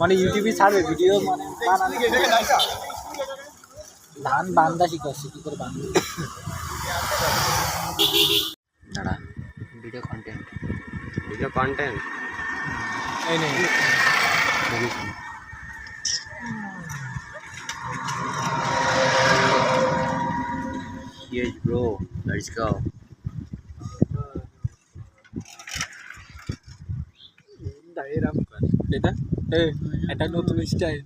মানে ইউটিউবে ছাড়বে ভিডিও মানে ধান বান্দা শিখাচ্ছি কি করে বান্ধব দাঁড়া ভিডিও কন্টেন্ট ভিডিও কন্টেন্ট এই নেই Yes, bro. Let's go. এ এটা নতুন স্টাইল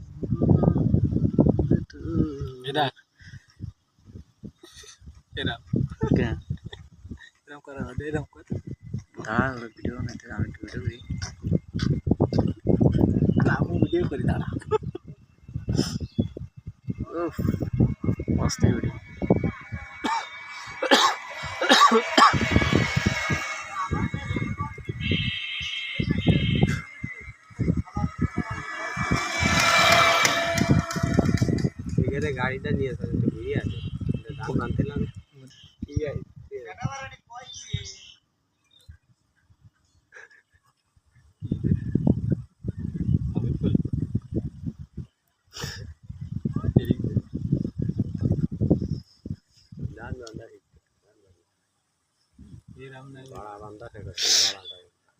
এটা এরম কেন এরম করা হবে এরম কর দাঁড়া ওরা ভিডিও বানাইতে আমি একটু ভিডিও করি আমি ভিডিও করি দাঁড়া উফ মস্ত ভিডিও এখানে গাড়িটা নিয়ে আসা একটু ঘুরিয়ে আছে। ধান আনতে না ঠিক আছে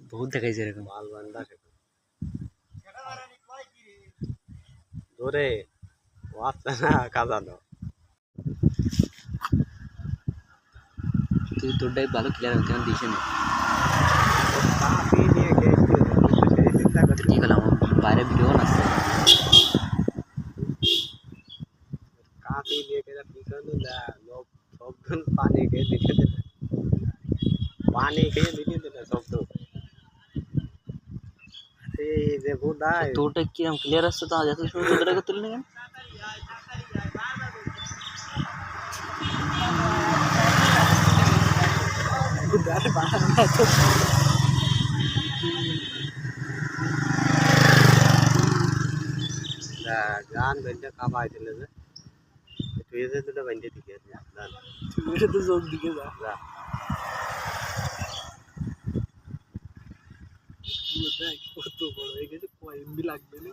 বহুত দেখাইছে এরকম। মাল শেখা ধরে। বাচ্চা না কাজা দাও তুই তোরটাই ভালো ক্লিয়ার হতে আমি দিস না কি করলাম বাইরে ভিডিও বানাচ্ছে কাপি নিয়ে গেলে পিছনে না লোক সবজন পানি খেয়ে দিতে দিলে পানি খেয়ে দিতে দিলে শব্দ এই যে তোরটা কিরম ক্লিয়ার আসছে তো আজ এত সময় তোরটা তুলি না কেন গান বেঁধে কামাই দিলে যে তুই যে দুটো বেঁধে দিকে গান তো জোর দিকে যা যা কত লাগবে না।